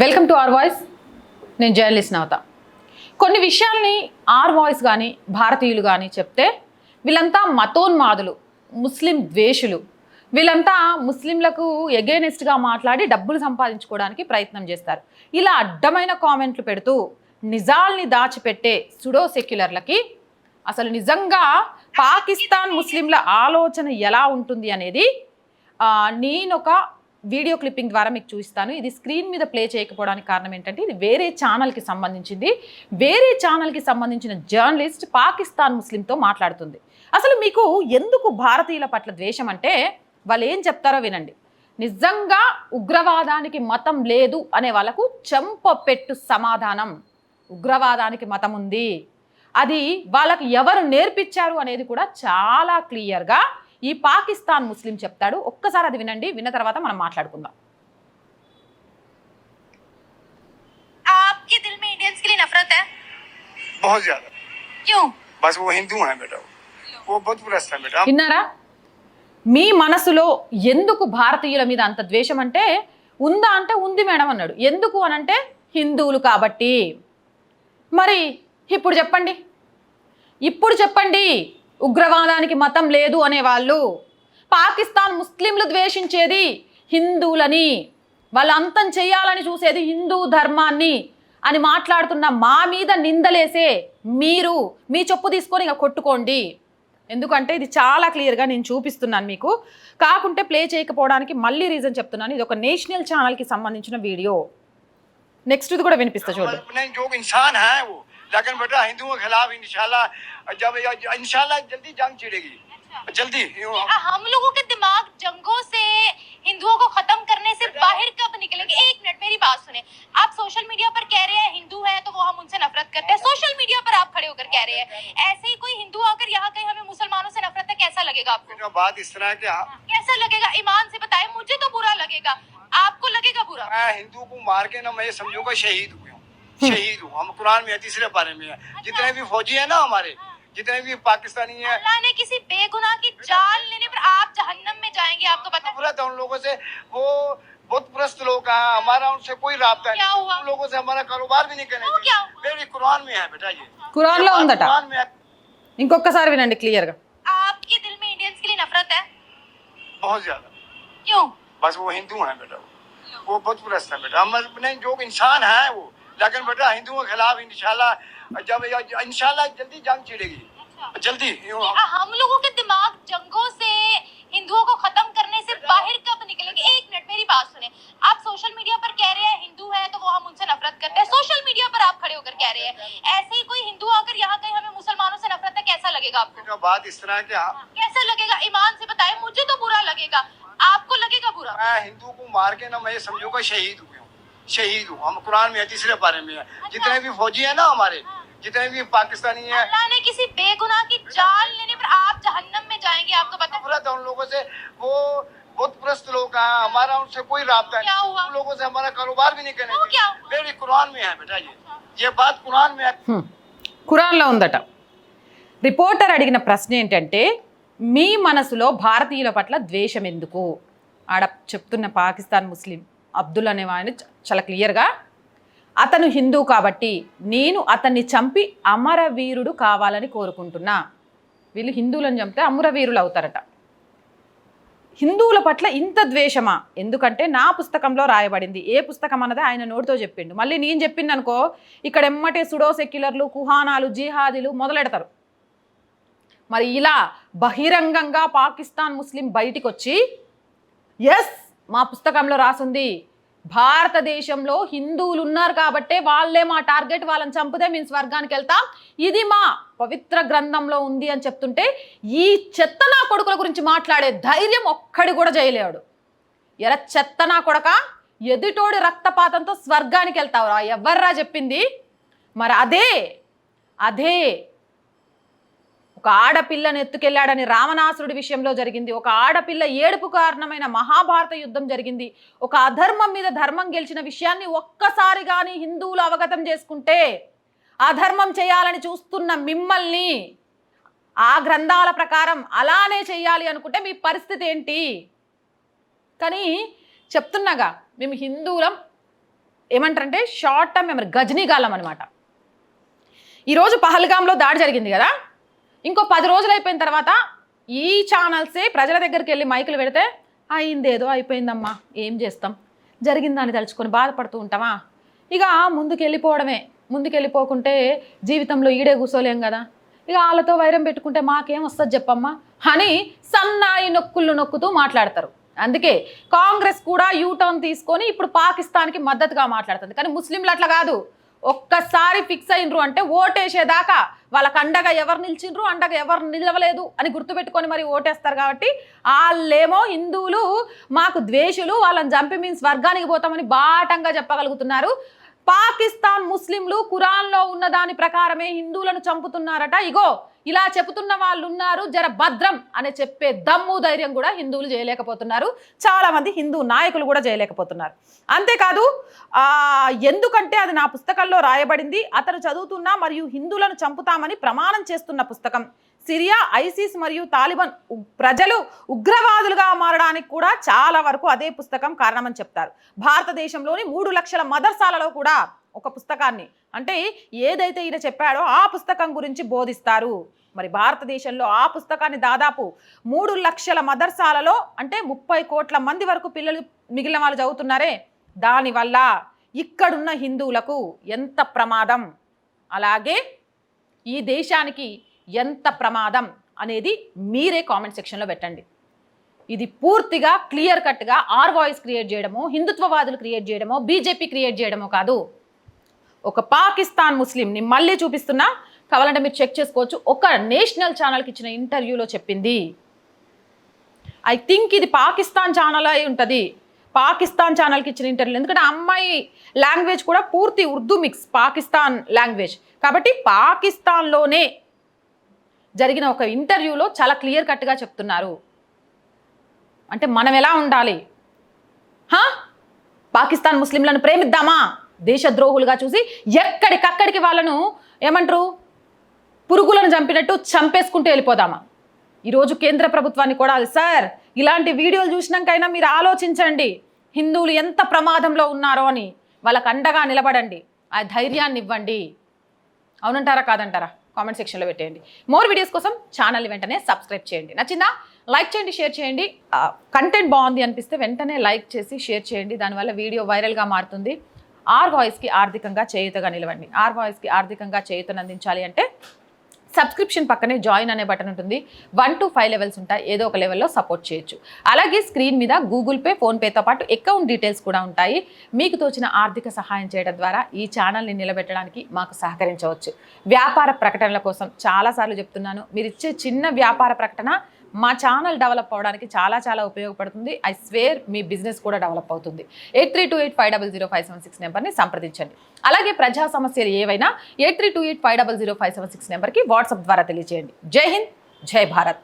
Welcome to are voice నేను journalist నవత. కొన్ని విషయాల్ని ఆర్ వాయిస్ కానీ భారతీయులు కానీ చెప్తే వీళ్ళంతా మతోన్మాదులు ముస్లిం ద్వేషులు. వీళ్ళంతా ముస్లింలకు ఎగేనెస్ట్గా మాట్లాడి డబ్బులు సంపాదించుకోవడానికి ప్రయత్నం చేస్తారు. ఇలా అడ్డమైన కామెంట్లు పెడుతూ నిజాల్ని దాచిపెట్టే సుడో సెక్యులర్లకి అసలు నిజంగా పాకిస్తాన్ ముస్లింల ఆలోచన ఎలా ఉంటుంది అనేది నేనొక వీడియో క్లిప్పింగ్ ద్వారా మీకు చూపిస్తాను. ఇది స్క్రీన్ మీద ప్లే చేయకపోవడానికి కారణం ఏంటంటే ఇది వేరే ఛానల్కి సంబంధించింది. వేరే ఛానల్కి సంబంధించిన జర్నలిస్ట్ పాకిస్తాన్ ముస్లింతో మాట్లాడుతుంది. అసలు మీకు ఎందుకు భారతీయుల పట్ల ద్వేషం అంటే వాళ్ళు ఏం చెప్తారో వినండి. నిజంగా ఉగ్రవాదానికి మతం లేదు అనే వాళ్ళకు చెంపపెట్టు సమాధానం. ఉగ్రవాదానికి మతం ఉంది. అది వాళ్ళకు ఎవరు నేర్పించారు అనేది కూడా చాలా క్లియర్గా ఈ పాకిస్తాన్ ముస్లిం చెప్తాడు ఒక్కసారి అది వినండి విన్న తర్వాత మనం మాట్లాడుకుందాం आपके दिल में इंडियंस के लिए नफरत है बहुत ज्यादा क्यों बस वो हिंदू हैं बेटा वो बहुत बुरस्त है बेटा విన్నారా మీ మనసులో ఎందుకు భారతీయుల మీద అంత ద్వేషం అంటే ఉందా అంటే ఉంది మేడం అన్నాడు ఎందుకు అని అంటే హిందువులు కాబట్టి మరి ఇప్పుడు చెప్పండి ఇప్పుడు చెప్పండి ఉగ్రవాదానికి మతం లేదు అనేవాళ్ళు. పాకిస్తాన్ ముస్లింలు ద్వేషించేది హిందువులని వాళ్ళు అంతం చేయాలని చూసేది హిందూ ధర్మాన్ని అని మాట్లాడుతున్న మా మీద నిందలేసే మీరు మీ చెప్పు తీసుకొని ఇక కొట్టుకోండి. ఎందుకంటే ఇది చాలా క్లియర్గా నేను చూపిస్తున్నాను మీకు. కాకుంటే ప్లే చేయకపోవడానికి మళ్ళీ రీజన్ చెప్తున్నాను. ఇది ఒక నేషనల్ ఛానల్కి సంబంధించిన వీడియో. నెక్స్ట్ ఇది కూడా వినిపిస్తా చూడండి لیکن بیٹا ہندوؤں کے خلاف انشاءاللہ جب انشاءاللہ جلدی جنگ چڑے گی۔ اچھا۔ جلدی۔ ہم لوگوں کے دماغ جنگوں سے ہندوؤں کو ختم کرنے سے باہر کب نکلیں گے؟ ایک منٹ میری بات سنیں۔ آپ سوشل میڈیا پر کہہ رہے ہیں ہندو ہے تو وہ ہم ان سے نفرت کرتے ہیں۔ سوشل میڈیا پر آپ کھڑے ہو کر کہہ رہے ہیں۔ ایسے ہی کوئی ہندو آ کر یہاں کہیں ہمیں مسلمانوں سے نفرت ہے کیسا لگے گا آپ کو؟ بات اس طرح کیا ہاں، کیسا لگے گا؟ ایمان سے بتائیں مجھے تو برا لگے گا۔ آپ کو لگے گا برا؟ ہندو کو مار کے نہ میں سمجھوں گا شہید ہوں۔ شہید ہوں۔ ہم قرآن میں تیسرے بارے میں ہیں۔ اچھا۔ جتنے بھی فوجی ہیں نا ہمارے ہاں۔ جتنے بھی پاکستانی ہیں۔ اللہ نے کسی بے گناہ کی جان لینے پر آپ جہنم میں جائیں گے آپ کو پتہ پورا تھا ان لوگوں سے وہ بہت پرست لوگ ہیں۔ ہمارا ان سے کوئی رابطہ نہیں۔ ان لوگوں سے ہمارا کاروبار بھی نہیں کرنے کرنا میری قرآن میں ہے بیٹا یہ۔ قرآن لا ఉందట ان کو کسار بھی వినండి نکلی గా آپ کی دل میں انڈینز کے لیے نفرت ہے؟ بہت زیادہ۔ کیوں؟ بس وہ ہندو ہیں بیٹا وہ۔ بہت پرست ہیں بیٹا۔ ہم نہیں جو انسان ہیں وہ لیکن بیٹا ہندوؤں کے خلاف انشاءاللہ جب انشاءاللہ جلدی جنگ چھڑے گی۔ اچھا۔ جلدی۔ ہم لوگوں کے دماغ جنگوں سے ہندوؤں کو ختم کرنے سے باہر کب نکلیں گے؟ ایک منٹ میری بات سنیں۔ آپ سوشل میڈیا پر کہہ رہے ہیں ہندو ہے تو وہ ہم ان سے نفرت کرتے ہیں۔ سوشل میڈیا پر آپ کھڑے ہو کر کہہ رہے ہیں۔ ایسے ہی کوئی ہندو آ کر یہاں کہیں ہمیں مسلمانوں سے نفرت ہے کیسا لگے گا آپ کو؟ بات اس طرح کیا ہاں، کیسا لگے گا؟ ایمان سے بتائیں مجھے تو برا لگے گا۔ آپ کو لگے گا برا؟ میں ہندو کو مار کے نہ میں سمجھوں گا شہید ہوں۔ شہید ہوں۔ ہم قرآن میں ہے تیسرے بارے میں ہے اچھا۔ جتنے بھی فوجی ہیں نا ہمارے ہاں۔ جتنے بھی پاکستانی ہیں۔ اللہ نے کسی بے گناہ کی جان لینے پر آپ جہنم میں جائیں گے آپ کو پتہ نفرت ہے ان لوگوں سے۔ وہ بہت پرست لوگ ہیں ہمارا ان سے کوئی رابطہ نہیں۔ ان لوگوں سے ہمارا کاروبار بھی نہیں کرنے چاہیے میرے قرآن میں ہے بیٹا یہ۔ اچھا۔ یہ بات قرآن میں ہے۔ قرآن కురాన్లో دٹا రిపోర్టర్ అడిగిన ప్రశ్న ఏంటంటే మీ మనసులో భారతీయుల పట్ల ద్వేషం ఎందుకు ఆడ చెప్తున్న పాకిస్తాన్ ముస్లిం. అబ్దుల్ అనే ఆయన చ- చాలా క్లియర్గా అతను హిందూ కాబట్టి నేను అతన్ని చంపి అమరవీరుడు కావాలని కోరుకుంటున్నా. వీళ్ళు హిందువులను చంపితే అమరవీరులు అవుతారట. హిందువుల పట్ల ఇంత ద్వేషమా? ఎందుకంటే నా పుస్తకంలో రాయబడింది. ఏ పుస్తకం అన్నది ఆయన నోటితో చెప్పిండు. మళ్ళీ నేను చెప్పింది అనుకో ఇక్కడ ఎమ్మటే సుడో సెక్యులర్లు కుహానాలు జిహాదీలు మొదలెడతారు. మరి ఇలా బహిరంగంగా పాకిస్తాన్ ముస్లిం బయటికి వచ్చి ఎస్ మా పుస్తకంలో రాసుంది భారతదేశంలో హిందువులు ఉన్నారు కాబట్టే వాళ్ళే మా టార్గెట్ వాళ్ళని చంపితే మేము స్వర్గానికి వెళ్తాం. ఇది మా పవిత్ర గ్రంథంలో ఉంది అని చెప్తుంటే ఈ చెత్త నా కొడుకుల గురించి మాట్లాడే ధైర్యం ఒక్కడి కూడా చేయలేడు. ఎర చెత్త నా కొడక? ఎదుటోడి రక్తపాతంతో స్వర్గానికి వెళ్తావురా. ఎవర్రా చెప్పింది? మరి అదే అదే ఒక ఆడపిల్లను ఎత్తుకెళ్ళాడని రావణాసురుడి విషయంలో జరిగింది. ఒక ఆడపిల్ల ఏడుపు కారణమైన మహాభారత యుద్ధం జరిగింది. ఒక అధర్మం మీద ధర్మం గెలిచిన విషయాన్ని ఒక్కసారి కానీ హిందువులు అవగతం చేసుకుంటే అధర్మం చేయాలని చూస్తున్న మిమ్మల్ని ఆ గ్రంథాల ప్రకారం అలానే చేయాలి అనుకుంటే మీ పరిస్థితి ఏంటి? కానీ చెప్తున్నాగా మేము హిందువులం. ఏమంటారంటే షార్ట్ టర్మ్ మెమరీ గజనీగాలం అనమాట ఈరోజు పహల్గాంలో దాడి జరిగింది కదా? ఇంకో పది రోజులు అయిపోయిన తర్వాత ఈ ఛానల్సే ప్రజల దగ్గరికి వెళ్ళి మైకులు పెడితే అయిందేదో అయిపోయిందమ్మా ఏం చేస్తాం? జరిగిందని తలుచుకొని బాధపడుతూ ఉంటామా ఇక ముందుకు వెళ్ళిపోవడమే ముందుకు వెళ్ళిపోకుంటే జీవితంలో ఈడే కూర్చోలేం కదా. ఇక వాళ్ళతో వైరం పెట్టుకుంటే మాకేం వస్తుంది చెప్పమ్మా? అని సన్నాయి నొక్కులు నొక్కుతూ మాట్లాడతారు. అందుకే కాంగ్రెస్ కూడా యూటర్న్ తీసుకొని ఇప్పుడు పాకిస్తాన్కి మద్దతుగా మాట్లాడుతుంది. కానీ ముస్లింలు అట్లా కాదు. ఒక్కసారి ఫిక్స్ అయినరు అంటే ఓటేసేదాకా వాళ్ళకి అండగా ఎవరు నిలిచిండ్రు అండగా ఎవరు నిలవలేదు అని గుర్తుపెట్టుకొని మరి ఓటేస్తారు కాబట్టి వాళ్ళేమో హిందువులు మాకు ద్వేషులు వాళ్ళని చంపి మీన్స్ స్వర్గానికి పోతామని బాటంగా చెప్పగలుగుతున్నారు. పాకిస్తాన్ ముస్లింలు కురాన్లో ఉన్న దాని ప్రకారమే హిందువులను చంపుతున్నారట. ఇగో ఇలా చెబుతున్న వాళ్ళు ఉన్నారు జర భద్రం అని చెప్పే దమ్ము ధైర్యం కూడా హిందువులు చేయలేకపోతున్నారు. చాలా మంది హిందూ నాయకులు కూడా చేయలేకపోతున్నారు. అంతేకాదు ఎందుకంటే అది నా పుస్తకంలో రాయబడింది అతను చదువుతున్న మరియు హిందువులను చంపుతామని ప్రమాణం చేస్తున్న పుస్తకం. సిరియా ఐసిస్ మరియు తాలిబాన్ ప్రజలు ఉగ్రవాదులుగా మారడానికి కూడా చాలా వరకు అదే పుస్తకం కారణమని చెప్తారు. భారతదేశంలోని మూడు లక్షల మదర్సాలలో కూడా ఒక పుస్తకాన్ని. అంటే ఏదైతే ఈయన చెప్పాడో ఆ పుస్తకం గురించి బోధిస్తారు. మరి భారతదేశంలో ఆ పుస్తకాన్ని దాదాపు మూడు లక్షల మదర్సాలలో అంటే ముప్పై కోట్ల మంది వరకు పిల్లలు మిగిలిన వాళ్ళు చదువుతున్నారే? దానివల్ల ఇక్కడున్న హిందువులకు ఎంత ప్రమాదం? అలాగే ఈ దేశానికి ఎంత ప్రమాదం అనేది మీరే కామెంట్ సెక్షన్లో పెట్టండి. ఇది పూర్తిగా క్లియర్ కట్గా ఆర్ వాయిస్ క్రియేట్ చేయడమో హిందుత్వవాదులు క్రియేట్ చేయడమో బీజేపీ క్రియేట్ చేయడమో కాదు. ఒక పాకిస్తాన్ ముస్లింని మళ్ళీ చూపిస్తున్నా. కావాలంటే మీరు చెక్ చేసుకోవచ్చు. ఒక నేషనల్ ఛానల్కి ఇచ్చిన ఇంటర్వ్యూలో చెప్పింది. ఐ థింక్ ఇది పాకిస్తాన్ ఛానల్ అయి ఉంటుంది. పాకిస్తాన్ ఛానల్కి ఇచ్చిన ఇంటర్వ్యూ ఎందుకంటే అమ్మాయి లాంగ్వేజ్ కూడా పూర్తి ఉర్దూ మిక్స్ పాకిస్తాన్ లాంగ్వేజ్. కాబట్టి పాకిస్తాన్లోనే జరిగిన ఒక ఇంటర్వ్యూలో చాలా క్లియర్ కట్గా చెప్తున్నారు. అంటే మనం ఎలా ఉండాలి? హా? పాకిస్తాన్ ముస్లింలను ప్రేమిద్దామా? దేశద్రోహులుగా చూసి ఎక్కడికక్కడికి వాళ్ళను ఏమంటారు? పురుగులను చంపినట్టు చంపేసుకుంటూ వెళ్ళిపోదామా? ఈరోజు కేంద్ర ప్రభుత్వాన్ని కూడా సార్ ఇలాంటి వీడియోలు చూసినాకైనా మీరు ఆలోచించండి. హిందువులు ఎంత ప్రమాదంలో ఉన్నారో అని వాళ్ళకు అండగా నిలబడండి. ఆ ధైర్యాన్ని ఇవ్వండి. అవునంటారా కాదంటారా? కామెంట్ సెక్షన్లో పెట్టేయండి. మోర్ వీడియోస్ కోసం ఛానల్ వెంటనే సబ్స్క్రైబ్ చేయండి. నచ్చిందా? లైక్ చేయండి షేర్ చేయండి. కంటెంట్ బాగుంది అనిపిస్తే వెంటనే లైక్ చేసి షేర్ చేయండి. దానివల్ల వీడియో వైరల్గా మారుతుంది. ఆర్ వాయిస్కి ఆర్థికంగా చేయుతగా నిలవండి. ఆర్ వాయిస్కి ఆర్థికంగా చేయుతను అందించాలి అంటే సబ్స్క్రిప్షన్ పక్కనే జాయిన్ అనే బటన్ ఉంటుంది. వన్ టు ఫైవ్ లెవెల్స్ ఉంటాయి. ఏదో ఒక లెవెల్లో సపోర్ట్ చేయొచ్చు. అలాగే స్క్రీన్ మీద గూగుల్ పే ఫోన్పేతో పాటు అకౌంట్ డీటెయిల్స్ కూడా ఉంటాయి. మీకు తోచిన ఆర్థిక సహాయం చేయడం ద్వారా ఈ ఛానల్ని నిలబెట్టడానికి మాకు సహకరించవచ్చు. వ్యాపార ప్రకటనల కోసం చాలాసార్లు చెప్తున్నాను. మీరు ఇచ్చే చిన్న వ్యాపార ప్రకటన మా ఛానల్ డెవలప్ అవ్వడానికి చాలా చాలా ఉపయోగపడుతుంది. ఐ స్వేర్ మీ బిజినెస్ కూడా డెవలప్ అవుతుంది. Eight three two eight five double zero five seven six నెంబర్ని సంప్రదించండి. అలాగే ప్రజా సమస్యలు ఏవైనా eight three two eight five double zero five seven six నెంబర్కి వాట్సాప్ ద్వారా తెలియజేయండి జై హింద్ జై భారత్.